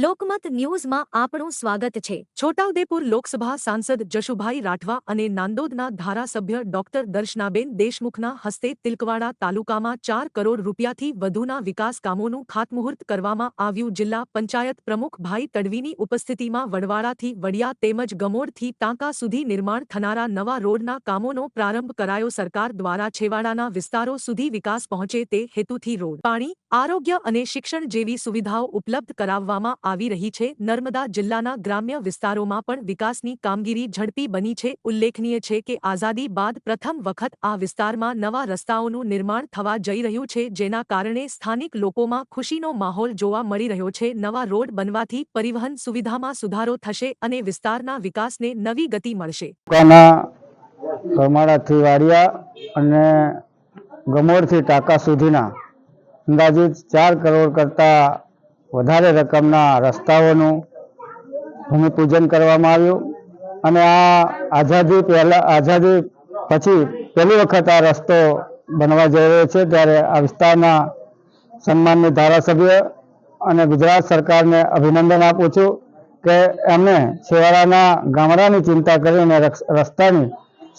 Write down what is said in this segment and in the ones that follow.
લોકમત ન્યૂઝમાં આપણું સ્વાગત છે. છોટાઉદેપુર લોકસભા સાંસદ જશુભાઈ રાઠવા અને નાંદોદના ધારાસભ્ય ડોક્ટર દર્શનાબેન દેશમુખના હસ્તે તિલકવાડા તાલુકામાં ચાર કરોડ રૂપિયાથી વધુના વિકાસ કામોનું ખાતમુહૂર્ત કરવામાં આવ્યું. જિલ્લા પંચાયત પ્રમુખ ભાઈ તડવીની ઉપસ્થિતિમાં વડવાડાથી વડિયા તેમજ ગમોડથી ટાંકા સુધી નિર્માણ થનારા નવા રોડના કામોનો પ્રારંભ કરાયો. સરકાર દ્વારા છેવાડાના વિસ્તારો સુધી વિકાસ પહોંચે તે હેતુથી રોડ, પાણી, આરોગ્ય અને શિક્ષણ જેવી સુવિધાઓ ઉપલબ્ધ કરાવવામાં આવી રહી છે. નર્મદા જિલ્લાના ગ્રામ્ય વિસ્તારોમાં પણ વિકાસની કામગીરી ઝડપી બની છે. ઉલ્લેખનીય છે કે આઝાદી બાદ પ્રથમ વખત આ વિસ્તારમાં નવા રસ્તાઓનું નિર્માણ થવા જઈ રહ્યું છે, જેના કારણે સ્થાનિક લોકોમાં ખુશીનો માહોલ જોવા મળી રહ્યો છે. નવા રોડ બનવાથી પરિવહન સુવિધામાં સુધારો થશે અને વિસ્તારના વિકાસને નવી ગતિ મળશે. અને ગમોડથી ટાંકા સુધીના અંદાજિત ચાર કરોડ કરતાં વધારે રકમના રસ્તાઓનું ભૂમિપૂજન કરવામાં આવ્યું. અને આ આઝાદી પહેલા, આઝાદી પછી પહેલી વખત આ રસ્તો બનવા જઈ રહ્યો છે, ત્યારે આ વિસ્તારના સન્માનની ધારાસભ્ય અને ગુજરાત સરકારને અભિનંદન આપું છું કે એમણે છેવાડાના ગામડાની ચિંતા કરીને રસ્તાની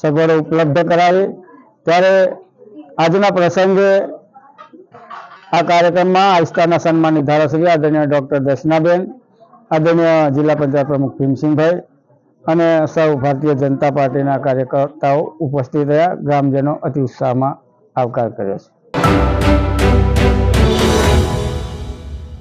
સગવડો ઉપલબ્ધ કરાવી. ત્યારે આજના પ્રસંગે આ કાર્યક્રમમાં આ સન્માનની ધારાસભ્ય આદરણીય ડૉક્ટર દર્શનાબેન, આદરણીય જિલ્લા પંચાયત પ્રમુખ ભીમસિંહભાઈ અને સૌ ભારતીય જનતા પાર્ટીના કાર્યકર્તાઓ ઉપસ્થિત રહ્યા. ગ્રામજનો અતિ ઉત્સાહમાં આવકાર કર્યો છે.